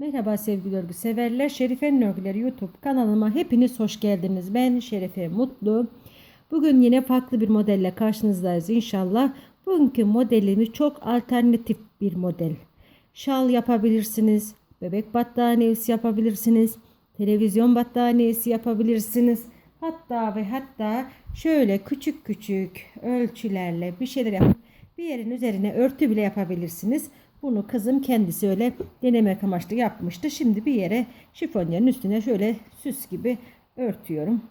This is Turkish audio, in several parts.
Merhaba sevgili örgü severler. Şerife'nin örgüleri YouTube kanalıma hepiniz hoş geldiniz. Ben Şerife Mutlu. Bugün yine farklı bir modelle karşınızdayız inşallah. Bugünkü modelimi çok alternatif bir model. Şal yapabilirsiniz, bebek battaniyesi yapabilirsiniz, televizyon battaniyesi yapabilirsiniz. Hatta ve hatta şöyle küçük küçük ölçülerle bir şeyler yapıp bir yerin üzerine örtü bile yapabilirsiniz. Bunu kızım kendisi öyle denemek amaçlı yapmıştı. Şimdi bir yere şifonyerin üstüne şöyle süs gibi örtüyorum.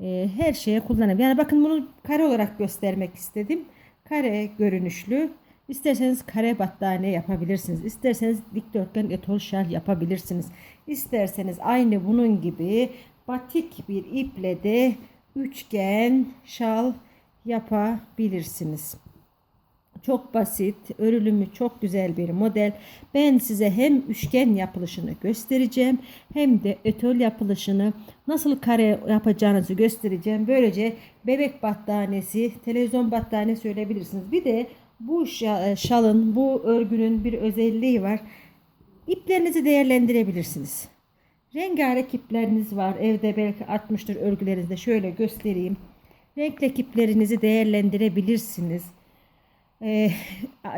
Ee, her şeye kullanabilirim. Yani bakın bunu kare olarak göstermek istedim. Kare görünüşlü. İsterseniz kare battaniye yapabilirsiniz. İsterseniz dikdörtgen etol şal yapabilirsiniz. İsterseniz aynı bunun gibi batik bir iple de üçgen şal yapabilirsiniz. Çok basit, örülümü çok güzel bir model. Ben size hem üçgen yapılışını göstereceğim hem de ötol yapılışını nasıl kare yapacağınızı göstereceğim. Böylece bebek battaniyesi, televizyon battaniyesi söyleyebilirsiniz. Bir de bu şalın, bu örgünün bir özelliği var. İplerinizi değerlendirebilirsiniz. Rengarenk ipleriniz var. Evde belki artmıştır örgülerinizde. Şöyle göstereyim. Renkli iplerinizi değerlendirebilirsiniz. E,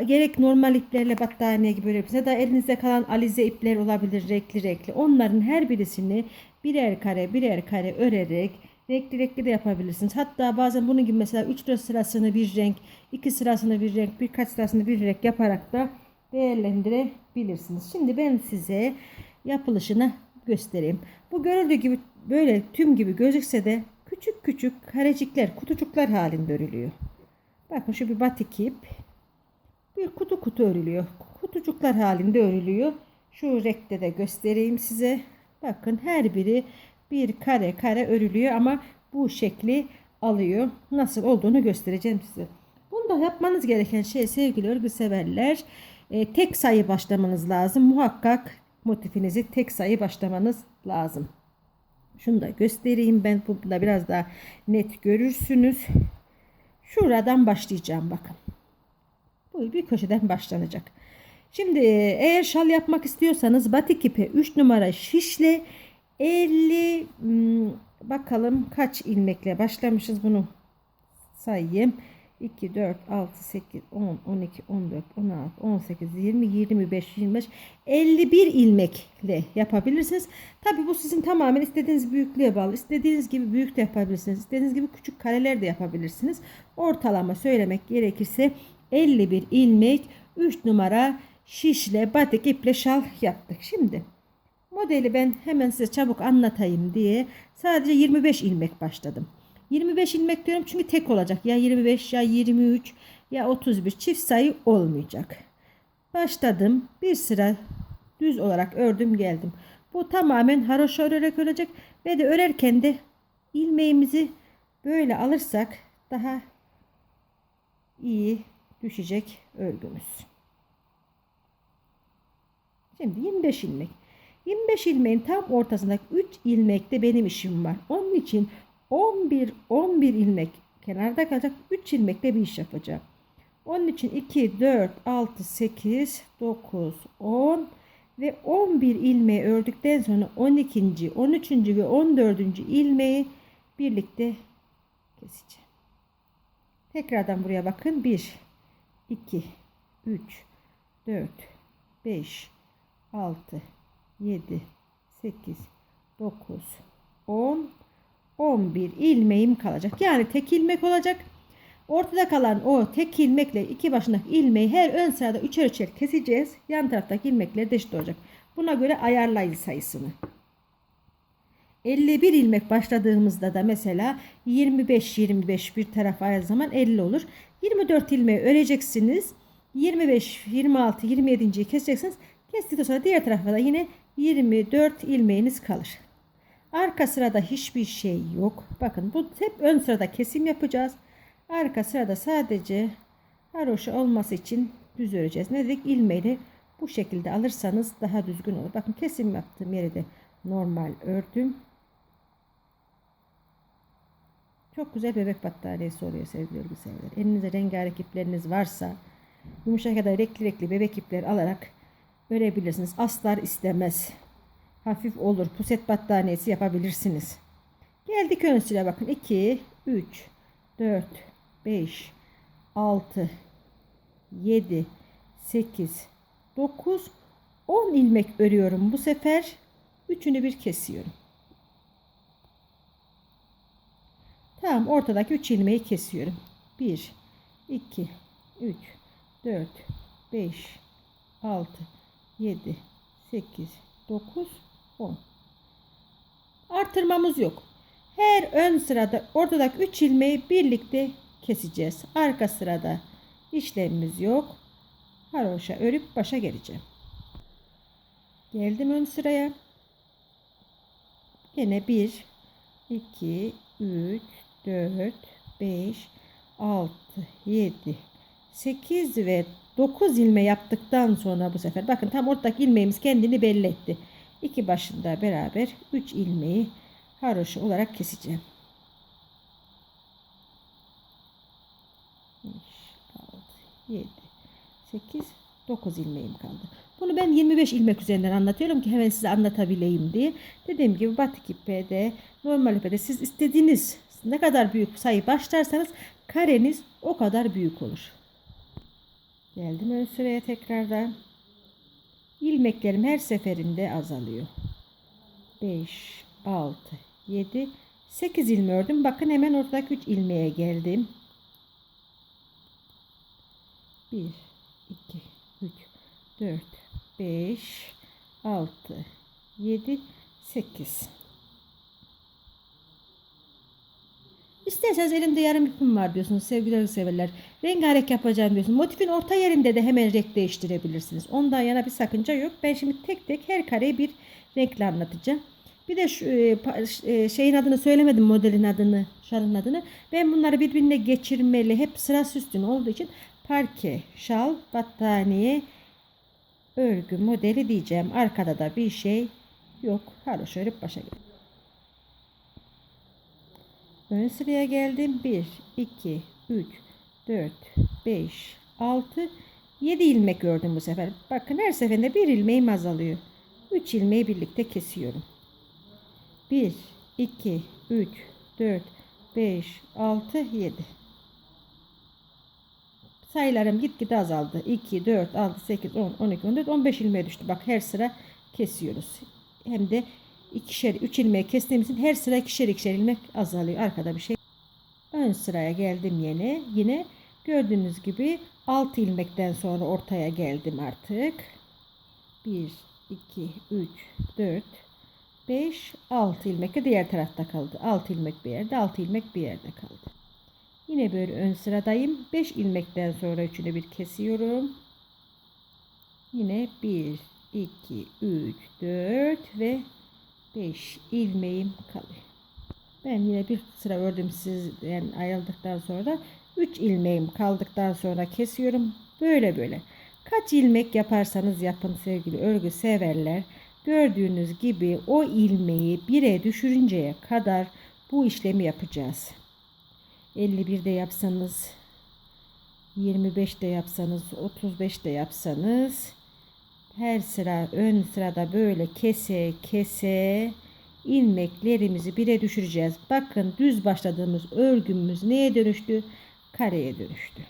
gerek normal iplerle battaniye gibi örebilirsiniz ya da elinizde kalan alize ipler olabilir renkli renkli. Onların her birisini birer kare birer kare örerek renkli renkli de yapabilirsiniz. Hatta bazen bunun gibi mesela 3 sırasını bir renk, 2 sırasını bir renk, birkaç sırasını bir renk yaparak da değerlendirebilirsiniz. Şimdi ben size yapılışını göstereyim. Bu görüldüğü gibi böyle tüm gibi gözükse de küçük küçük karecikler, kutucuklar halinde örülüyor. Bakın şu bir batik ip. Bir kutu kutu örülüyor. Kutucuklar halinde örülüyor. Şu renkte de göstereyim size. Bakın her biri bir kare kare örülüyor ama bu şekli alıyor. Nasıl olduğunu göstereceğim size. Bunda yapmanız gereken şey sevgili örgü severler e, tek sayı başlamanız lazım. Muhakkak motifinizi tek sayı başlamanız lazım. Şunu da göstereyim ben burada biraz daha net görürsünüz. Şuradan başlayacağım bakın. Bu bir köşeden başlanacak. Şimdi eğer şal yapmak istiyorsanız batik ipe 3 numara şişle 50 hmm, bakalım kaç ilmekle başlamışız bunu sayayım. 2, 4, 6, 8, 10, 12, 14, 16, 18, 20, 25, 25, 51 ilmekle yapabilirsiniz. Tabi bu sizin tamamen istediğiniz büyüklüğe bağlı. İstediğiniz gibi büyük de yapabilirsiniz. İstediğiniz gibi küçük kareler de yapabilirsiniz. Ortalama söylemek gerekirse 51 ilmek 3 numara şişle batik iple şal yaptık. Şimdi modeli ben hemen size çabuk anlatayım diye sadece 25 ilmek başladım. 25 ilmek diyorum çünkü tek olacak. Ya 25 ya 23 ya 31 çift sayı olmayacak. Başladım. Bir sıra düz olarak ördüm geldim. Bu tamamen haroşa örerek örecek ve de örerken de ilmeğimizi böyle alırsak daha iyi düşecek örgümüz. Şimdi 25 ilmek. 25 ilmeğin tam ortasındaki 3 ilmekte benim işim var. Onun için 11 11 ilmek kenarda kalacak 3 ilmekle bir iş yapacağım. Onun için 2 4 6 8 9 10 ve 11 ilmeği ördükten sonra 12. 13. ve 14. ilmeği birlikte keseceğim. Tekrardan buraya bakın. 1 2 3 4 5 6 7 8 9 10 11 ilmeğim kalacak. Yani tek ilmek olacak. Ortada kalan o tek ilmekle iki başındaki ilmeği her ön sırada üçer üçer keseceğiz. Yan taraftaki ilmekler de eşit olacak. Buna göre ayarlayın sayısını. 51 ilmek başladığımızda da mesela 25 25 bir tarafa ayır zaman 50 olur. 24 ilmeği öreceksiniz. 25 26 27.yi keseceksiniz. Kestikten sonra diğer tarafa da yine 24 ilmeğiniz kalır. Arka sırada hiçbir şey yok. Bakın bu hep ön sırada kesim yapacağız. Arka sırada sadece haroşa olması için düz öreceğiz. Ne dedik? İlmeği bu şekilde alırsanız daha düzgün olur. Bakın kesim yaptığım yeri de normal ördüm. Çok güzel bebek battaniyesi oluyor sevgili örgüseverler. Elinizde rengarenk ipleriniz varsa yumuşak ya da renkli renkli bebek ipleri alarak örebilirsiniz. Astar istemez. Hafif olur. Puset battaniyesi yapabilirsiniz. Geldik ön bakın. 2, 3, 4, 5, 6, 7, 8, 9, 10 ilmek örüyorum. Bu sefer üçünü bir kesiyorum. Tamam ortadaki 3 ilmeği kesiyorum. 1, 2, 3, 4, 5, 6, 7, 8, 9, 10. Artırmamız yok. Her ön sırada ortadaki 3 ilmeği birlikte keseceğiz. Arka sırada işlemimiz yok. Haroşa örüp başa geleceğim. Geldim ön sıraya. Yine 1, 2, 3, 4, 5, 6, 7, 8 ve 9 ilme yaptıktan sonra bu sefer bakın tam ortadaki ilmeğimiz kendini belli etti. İki başında beraber 3 ilmeği haroşa olarak keseceğim. 5, 6, 7, 8, 9 ilmeğim kaldı. Bunu ben 25 ilmek üzerinden anlatıyorum ki hemen size anlatabileyim diye. Dediğim gibi batik ipede, normal ipede siz istediğiniz ne kadar büyük sayı başlarsanız kareniz o kadar büyük olur. Geldim ön sıraya tekrardan. İlmeklerim her seferinde azalıyor. 5, 6, 7, 8 ilmeği ördüm. Bakın hemen ortadaki 3 ilmeğe geldim. 1, 2, 3, 4, 5, 6, 7, 8. İsterseniz elimde yarım ipim var diyorsunuz sevgili severler. Rengarenk yapacağım diyorsunuz. Motifin orta yerinde de hemen renk değiştirebilirsiniz. Ondan yana bir sakınca yok. Ben şimdi tek tek her kareyi bir renkle anlatacağım. Bir de şu e, şeyin adını söylemedim modelin adını, şalın adını. Ben bunları birbirine geçirmeli. Hep sıra üstün olduğu için parke, şal, battaniye, örgü modeli diyeceğim. Arkada da bir şey yok. Haroş örüp başa gel. Ön sıraya geldim. 1, 2, 3, 4, 5, 6, 7 ilmek ördüm bu sefer. Bakın her seferinde bir ilmeğim azalıyor. 3 ilmeği birlikte kesiyorum. 1, 2, 3, 4, 5, 6, 7. Sayılarım gitgide azaldı. 2, 4, 6, 8, 10, 12, 14, 15 ilmeğe düştü. Bak her sıra kesiyoruz. Hem de ikişer, üç ilmeği kestiğimiz her sıra ikişer ikişer ilmek azalıyor. Arkada bir şey. Ön sıraya geldim yine. Yine gördüğünüz gibi 6 ilmekten sonra ortaya geldim artık. 1, 2, 3, 4, 5, 6 ilmek de diğer tarafta kaldı. 6 ilmek bir yerde, 6 ilmek bir yerde kaldı. Yine böyle ön sıradayım. 5 ilmekten sonra üçünü bir kesiyorum. Yine 1, 2, 3, 4 ve 5 ilmeğim kalıyor. Ben yine bir sıra ördüm sizden ayrıldıktan sonra 3 ilmeğim kaldıktan sonra kesiyorum. Böyle böyle. Kaç ilmek yaparsanız yapın sevgili örgü severler. Gördüğünüz gibi o ilmeği bire düşürünceye kadar bu işlemi yapacağız. 51 de yapsanız 25 de yapsanız 35 de yapsanız her sıra ön sırada böyle kese kese ilmeklerimizi bire düşüreceğiz. Bakın düz başladığımız örgümüz neye dönüştü? Kareye dönüştü.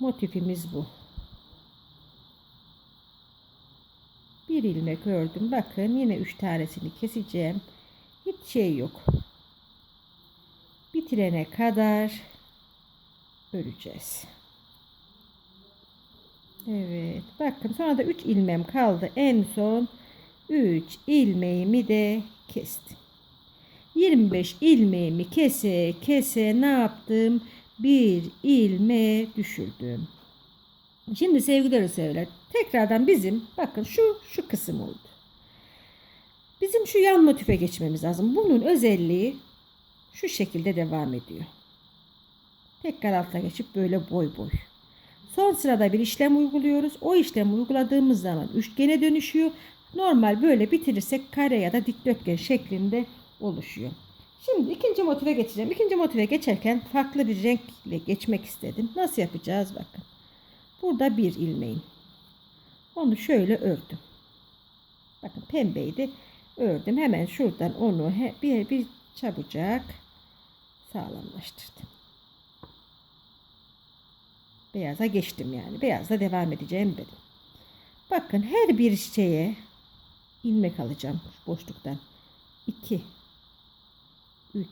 Motifimiz bu. Bir ilmek ördüm. Bakın yine üç tanesini keseceğim. Hiç şey yok. Bitirene kadar öreceğiz. Evet. Bakın sonra da 3 ilmem kaldı. En son 3 ilmeğimi de kestim. 25 ilmeğimi kese kese ne yaptım? Bir ilme düşürdüm. Şimdi sevgili sevgiler tekrardan bizim bakın şu şu kısım oldu. Bizim şu yan motife geçmemiz lazım. Bunun özelliği şu şekilde devam ediyor. Tekrar altına geçip böyle boy boy. Son sırada bir işlem uyguluyoruz. O işlemi uyguladığımız zaman üçgene dönüşüyor. Normal böyle bitirirsek kare ya da dikdörtgen şeklinde oluşuyor. Şimdi ikinci motive geçeceğim. İkinci motive geçerken farklı bir renkle geçmek istedim. Nasıl yapacağız bakın. Burada bir ilmeğim. Onu şöyle ördüm. Bakın pembeydi. Ördüm. Hemen şuradan onu bir, bir çabucak sağlamlaştırdım. Beyaza geçtim yani. Beyazla devam edeceğim dedim. Bakın her bir şeye ilmek alacağım boşluktan. 2 3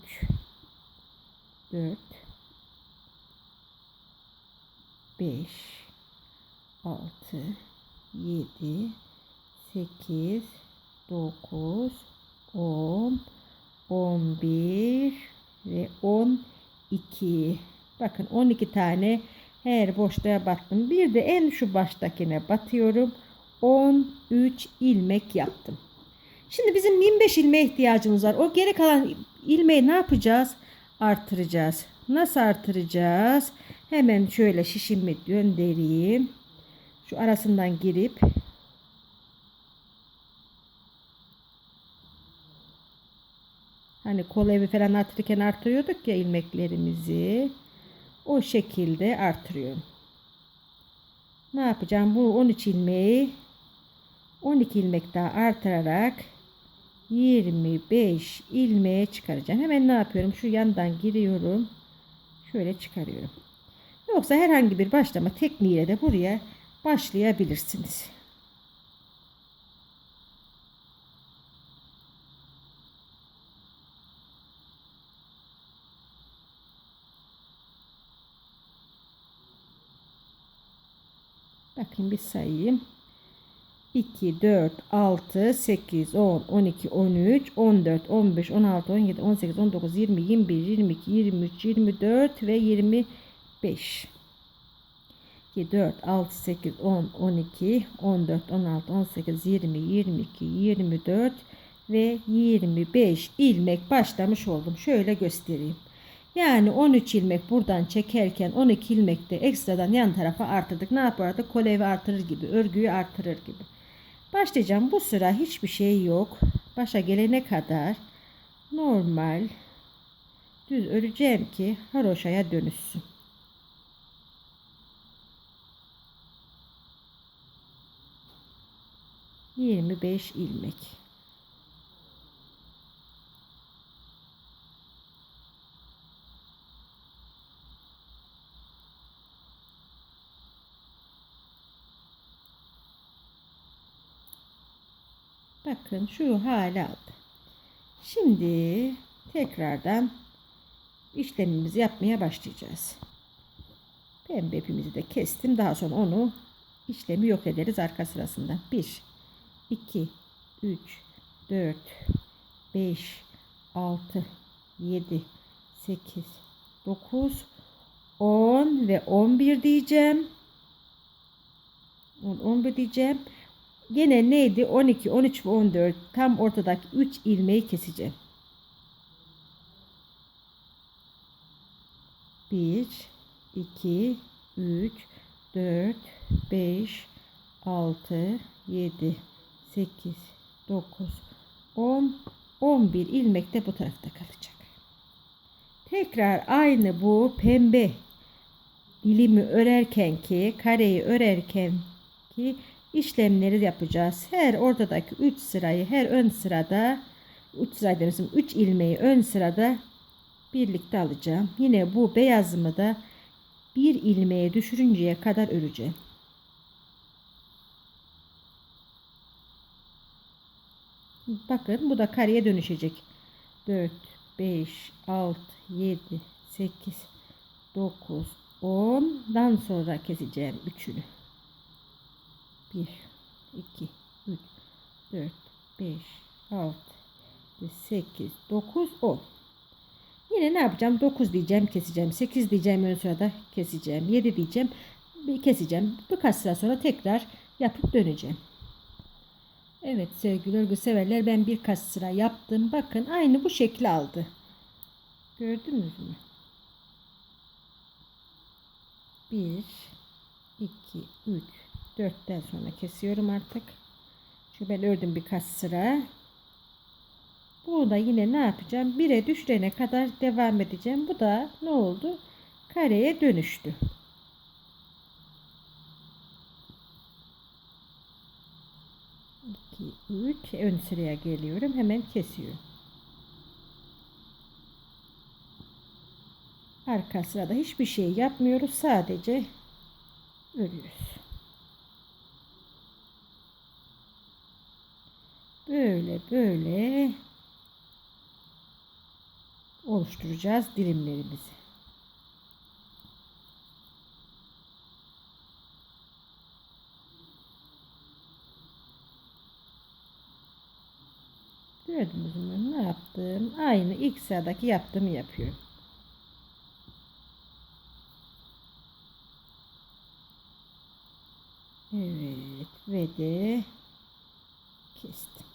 4 5 6 7 8 9 10 11 ve 12 bakın 12 tane her boşluğa battım bir de en şu baştakine batıyorum. 13 ilmek yaptım. Şimdi bizim 25 ilmeğe ihtiyacımız var. O geri kalan ilmeği ne yapacağız? Artıracağız. Nasıl artıracağız? Hemen şöyle şişimi göndereyim şu arasından girip Hani kol evi falan artırırken artırıyorduk ya ilmeklerimizi. O şekilde artırıyorum. Ne yapacağım? Bu 13 ilmeği 12 ilmek daha artırarak 25 ilmeğe çıkaracağım. Hemen ne yapıyorum? Şu yandan giriyorum. Şöyle çıkarıyorum. Yoksa herhangi bir başlama tekniğiyle de buraya başlayabilirsiniz. Bakın bir sayayım. 2, 4, 6, 8, 10, 12, 13, 14, 15, 16, 17, 18, 19, 20, 21, 22, 23, 24 ve 25. 2, 4, 6, 8, 10, 12, 14, 16, 18, 20, 22, 24 ve 25 ilmek başlamış oldum. Şöyle göstereyim. Yani 13 ilmek buradan çekerken 12 ilmek de ekstradan yan tarafa artırdık. Ne yapardık? Kolevi artırır gibi, örgüyü artırır gibi. Başlayacağım. Bu sıra hiçbir şey yok. Başa gelene kadar normal düz öreceğim ki haroşaya dönüşsün. Yirmi beş ilmek. Bakın şu hale aldı. Şimdi tekrardan işlemimizi yapmaya başlayacağız. Pembe ipimizi de kestim. Daha sonra onu işlemi yok ederiz arka sırasında. 1, 2, 3, 4, 5, 6, 7, 8, 9, 10 ve 11 diyeceğim. 10, 11 diyeceğim. Gene neydi? 12, 13 ve 14 tam ortadaki 3 ilmeği keseceğim. 1, 2, 3, 4, 5, 6, 7, 8, 9, 10, 11 ilmek de bu tarafta kalacak. Tekrar aynı bu pembe ilimi örerken ki kareyi örerken ki işlemleri yapacağız. Her ortadaki 3 sırayı her ön sırada 3 sıra demişim 3 ilmeği ön sırada birlikte alacağım. Yine bu beyazımı da bir ilmeğe düşürünceye kadar öreceğim. Bakın bu da kareye dönüşecek. 4, 5, 6, 7, 8, 9, 10'dan sonra keseceğim üçünü. 1, 2, 3, 4, 5, 6, 8, 9, 10. Yine ne yapacağım? 9 diyeceğim keseceğim. 8 diyeceğim ön sırada keseceğim. 7 diyeceğim keseceğim. Birkaç sıra sonra tekrar yapıp döneceğim. Evet sevgili örgü severler ben birkaç sıra yaptım. Bakın aynı bu şekli aldı. Gördünüz mü? 1 2 3 Dörtten sonra kesiyorum artık. Çünkü ben ördüm birkaç sıra. Bu da yine ne yapacağım? Bire düşürene kadar devam edeceğim. Bu da ne oldu? Kareye dönüştü. İki, üç. Ön sıraya geliyorum. Hemen kesiyorum. Arka sırada hiçbir şey yapmıyoruz. Sadece örüyoruz. Böyle böyle oluşturacağız dilimlerimizi. Gördünüz mü ne yaptım? Aynı ilk sıradaki yaptığımı yapıyorum. Evet ve de kestim.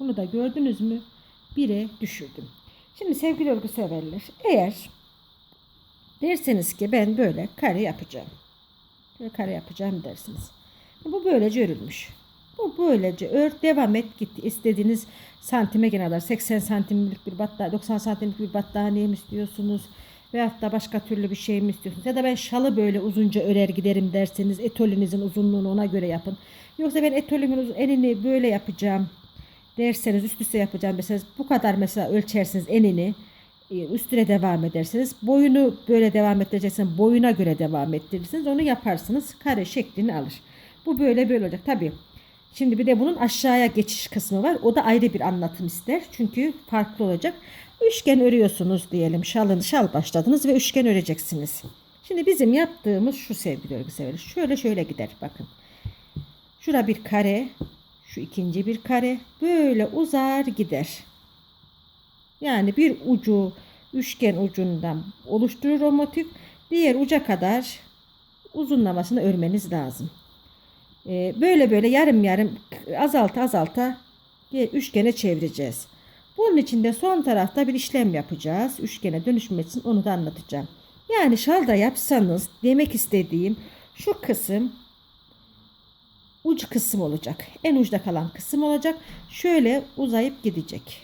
Bunu da gördünüz mü? Bire düşürdüm. Şimdi sevgili örgü severler eğer derseniz ki ben böyle kare yapacağım. Böyle kare yapacağım dersiniz. Bu böylece örülmüş. Bu böylece ör devam et git istediğiniz santime kadar 80 santimlik bir battaniye 90 santimlik bir battaniye mi istiyorsunuz? Veyahut da başka türlü bir şey mi istiyorsunuz? Ya da ben şalı böyle uzunca örer giderim derseniz etolinizin uzunluğunu ona göre yapın. Yoksa ben etolimin enini böyle yapacağım derseniz üst üste yapacağım mesela bu kadar mesela ölçersiniz enini e, üstüne devam edersiniz. Boyunu böyle devam ettireceksiniz. Boyuna göre devam ettirirsiniz. Onu yaparsınız. Kare şeklini alır. Bu böyle böyle olacak. Tabii Şimdi bir de bunun aşağıya geçiş kısmı var. O da ayrı bir anlatım ister. Çünkü farklı olacak. Üçgen örüyorsunuz diyelim. Şalın şal başladınız ve üçgen öreceksiniz. Şimdi bizim yaptığımız şu sevgili örgü severi. Şöyle şöyle gider bakın. Şura bir kare. Şu ikinci bir kare. Böyle uzar gider. Yani bir ucu üçgen ucundan oluşturur o motif. Diğer uca kadar uzunlamasını örmeniz lazım. Ee, böyle böyle yarım yarım azalta azalta üçgene çevireceğiz. Bunun için de son tarafta bir işlem yapacağız. Üçgene dönüşmek için onu da anlatacağım. Yani şalda yapsanız demek istediğim şu kısım uç kısım olacak. En uçta kalan kısım olacak. Şöyle uzayıp gidecek.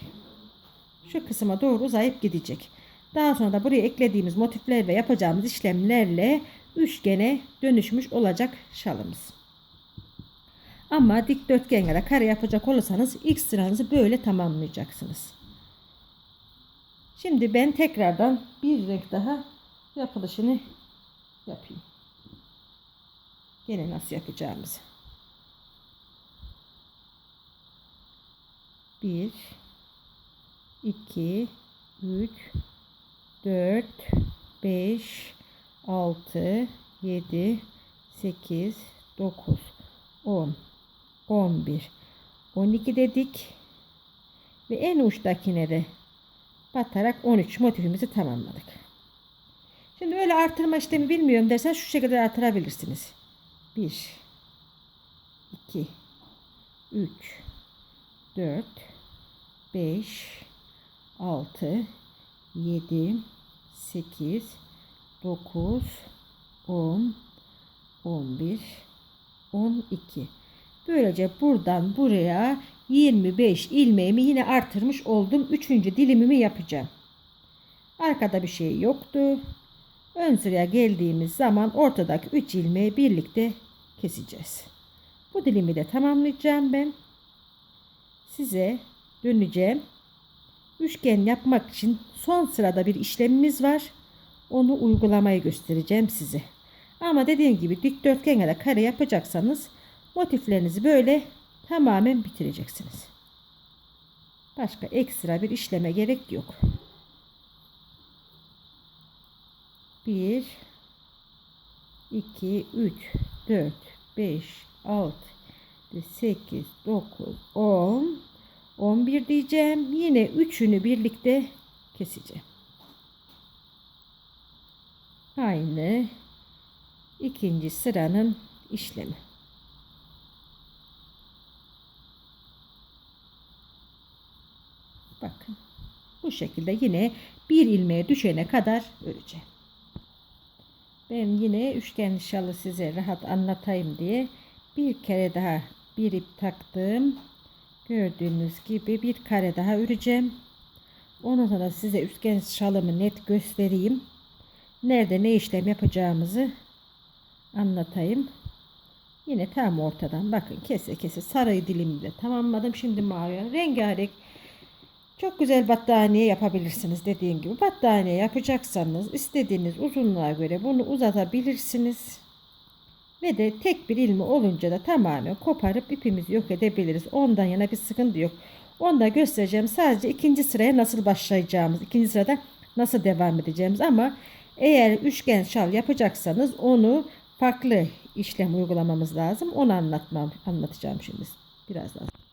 Şu kısma doğru uzayıp gidecek. Daha sonra da buraya eklediğimiz motifler ve yapacağımız işlemlerle üçgene dönüşmüş olacak şalımız. Ama dikdörtgen ya da kare yapacak olursanız ilk sıranızı böyle tamamlayacaksınız. Şimdi ben tekrardan bir renk daha yapılışını yapayım. Gene nasıl yapacağımızı. Bir, iki, üç, dört, beş, altı, yedi, sekiz, dokuz, on. 11 12 dedik ve en uçtakine de batarak 13 motifimizi tamamladık. Şimdi böyle artırma işlemi bilmiyorum dersen şu şekilde artırabilirsiniz. 1 2 3 4 5 6 7 8 9 10 11 12 Böylece buradan buraya 25 ilmeğimi yine artırmış oldum. Üçüncü dilimimi yapacağım. Arkada bir şey yoktu. Ön sıraya geldiğimiz zaman ortadaki 3 ilmeği birlikte keseceğiz. Bu dilimi de tamamlayacağım ben. Size döneceğim. Üçgen yapmak için son sırada bir işlemimiz var. Onu uygulamayı göstereceğim size. Ama dediğim gibi dikdörtgen ya da kare yapacaksanız motiflerinizi böyle tamamen bitireceksiniz. Başka ekstra bir işleme gerek yok. 1 2 3 4 5 6 8 9 10 11 diyeceğim. Yine üçünü birlikte keseceğim. Aynı ikinci sıranın işlemi. Bakın. Bu şekilde yine bir ilmeğe düşene kadar öreceğim. Ben yine üçgen şalı size rahat anlatayım diye bir kere daha bir ip taktım. Gördüğünüz gibi bir kare daha öreceğim. Ondan sonra size üçgen şalımı net göstereyim. Nerede ne işlem yapacağımızı anlatayım. Yine tam ortadan bakın kese kese sarı dilimle tamamladım. Şimdi mavi rengarenk çok güzel battaniye yapabilirsiniz dediğim gibi. Battaniye yapacaksanız istediğiniz uzunluğa göre bunu uzatabilirsiniz. Ve de tek bir ilmi olunca da tamamen koparıp ipimizi yok edebiliriz. Ondan yana bir sıkıntı yok. Onu da göstereceğim. Sadece ikinci sıraya nasıl başlayacağımız, ikinci sırada nasıl devam edeceğimiz ama eğer üçgen şal yapacaksanız onu farklı işlem uygulamamız lazım. Onu anlatmam, anlatacağım şimdi birazdan.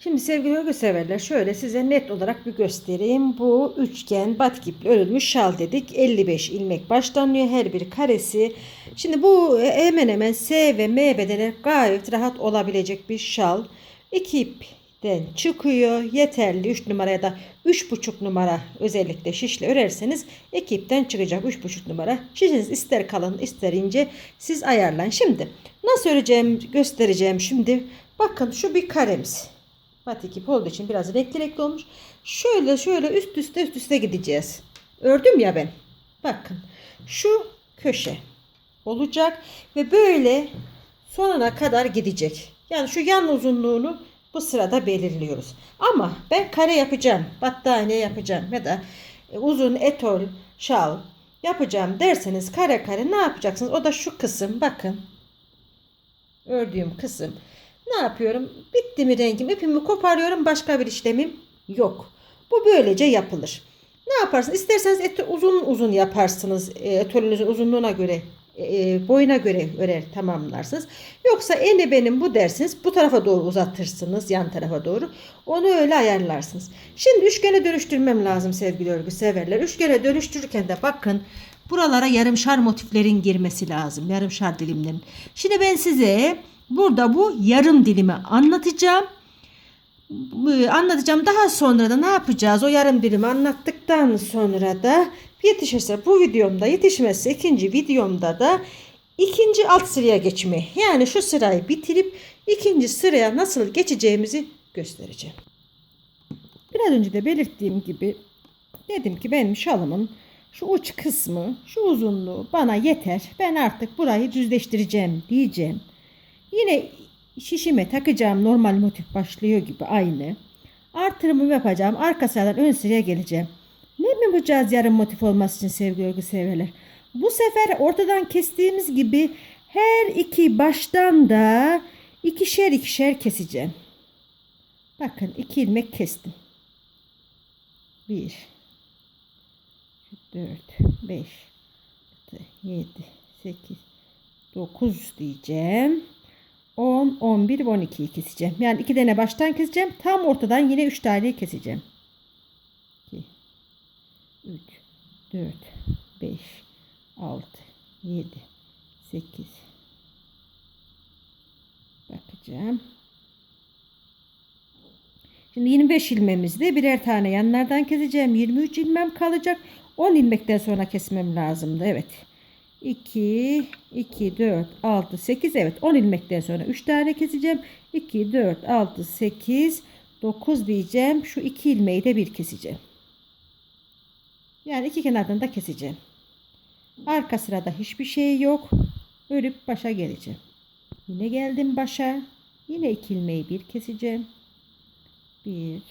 Şimdi sevgili örgü severler şöyle size net olarak bir göstereyim. Bu üçgen batik iple örülmüş şal dedik. 55 ilmek başlanıyor her bir karesi. Şimdi bu hemen hemen S ve M bedeni gayet rahat olabilecek bir şal. İki ipten çıkıyor. Yeterli 3 numaraya da 3,5 numara özellikle şişle örerseniz iki ipten çıkacak 3,5 numara. Şişiniz ister kalın ister ince siz ayarlayın. Şimdi nasıl öreceğim göstereceğim şimdi. Bakın şu bir karemiz. Batik ip için biraz renkli renkli olmuş. Şöyle şöyle üst üste üst üste gideceğiz. Ördüm ya ben. Bakın şu köşe olacak ve böyle sonuna kadar gidecek. Yani şu yan uzunluğunu bu sırada belirliyoruz. Ama ben kare yapacağım, battaniye yapacağım ya da e, uzun etol, şal yapacağım derseniz kare kare ne yapacaksınız? O da şu kısım bakın. Ördüğüm kısım. Ne yapıyorum? Bitti mi rengim? İpimi koparıyorum. Başka bir işlemim yok. Bu böylece yapılır. Ne yaparsınız? İsterseniz eti uzun uzun yaparsınız. E, Etolünüzün uzunluğuna göre, e, boyuna göre örer tamamlarsınız. Yoksa eni benim bu dersiniz. Bu tarafa doğru uzatırsınız. Yan tarafa doğru. Onu öyle ayarlarsınız. Şimdi üçgene dönüştürmem lazım sevgili örgü severler. Üçgene dönüştürürken de bakın buralara yarımşar motiflerin girmesi lazım. Yarımşar dilimlerin. Şimdi ben size Burada bu yarım dilimi anlatacağım. Anlatacağım. Daha sonra da ne yapacağız? O yarım dilimi anlattıktan sonra da yetişirse bu videomda yetişmezse ikinci videomda da ikinci alt sıraya geçme. Yani şu sırayı bitirip ikinci sıraya nasıl geçeceğimizi göstereceğim. Biraz önce de belirttiğim gibi dedim ki benim şalımın şu uç kısmı, şu uzunluğu bana yeter. Ben artık burayı düzleştireceğim diyeceğim. Yine şişime takacağım normal motif başlıyor gibi aynı. Artırımı yapacağım. Arka sıradan ön sıraya geleceğim. Ne mi yapacağız yarım motif olması için sevgili örgü severler? Bu sefer ortadan kestiğimiz gibi her iki baştan da ikişer ikişer keseceğim. Bakın iki ilmek kestim. Bir, dört, beş, yedi, sekiz, dokuz diyeceğim. 10, 11, 12'yi keseceğim. Yani iki tane baştan keseceğim. Tam ortadan yine 3 taneyi keseceğim. 2, 3, 4, 5, 6, 7, 8. Bakacağım. Şimdi 25 ilmemizde birer tane yanlardan keseceğim. 23 ilmem kalacak. 10 ilmekten sonra kesmem lazımdı. Evet. 2, 2, 4, 6, 8. Evet 10 ilmekten sonra 3 tane keseceğim. 2, 4, 6, 8, 9 diyeceğim. Şu 2 ilmeği de bir keseceğim. Yani iki kenardan da keseceğim. Arka sırada hiçbir şey yok. Örüp başa geleceğim. Yine geldim başa. Yine iki ilmeği bir keseceğim. 1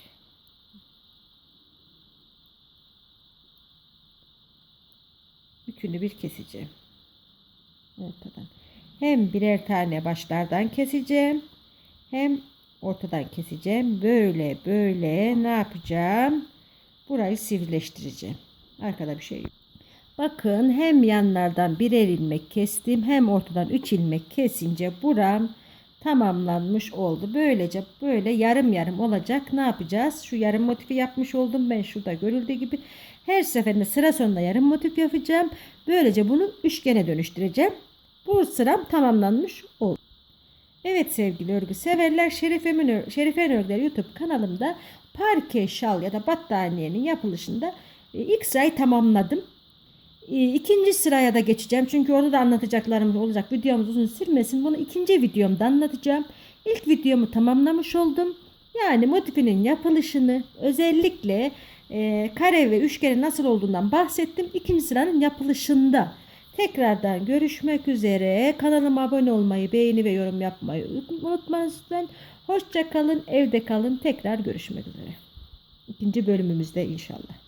ipini bir keseceğim. Ortadan. Hem birer tane başlardan keseceğim. Hem ortadan keseceğim. Böyle böyle ne yapacağım? Burayı sivrileştireceğim. Arkada bir şey yok. Bakın hem yanlardan birer ilmek kestim hem ortadan 3 ilmek kesince buram tamamlanmış oldu. Böylece böyle yarım yarım olacak. Ne yapacağız? Şu yarım motifi yapmış oldum ben şurada görüldüğü gibi. Her seferinde sıra sonunda yarım motif yapacağım. Böylece bunu üçgene dönüştüreceğim. Bu sıram tamamlanmış oldu. Evet sevgili örgü severler Şerife, Şerife Örgüler YouTube kanalımda parke şal ya da battaniyenin yapılışında e, ilk sırayı tamamladım. E, ikinci sıraya da geçeceğim. Çünkü orada da anlatacaklarım olacak. Videomuz uzun sürmesin. Bunu ikinci videomda anlatacağım. İlk videomu tamamlamış oldum. Yani motifinin yapılışını özellikle e, kare ve üçgenin nasıl olduğundan bahsettim. İkinci sıranın yapılışında Tekrardan görüşmek üzere. Kanalıma abone olmayı, beğeni ve yorum yapmayı unutmayın lütfen. Hoşça kalın, evde kalın. Tekrar görüşmek üzere. İkinci bölümümüzde inşallah.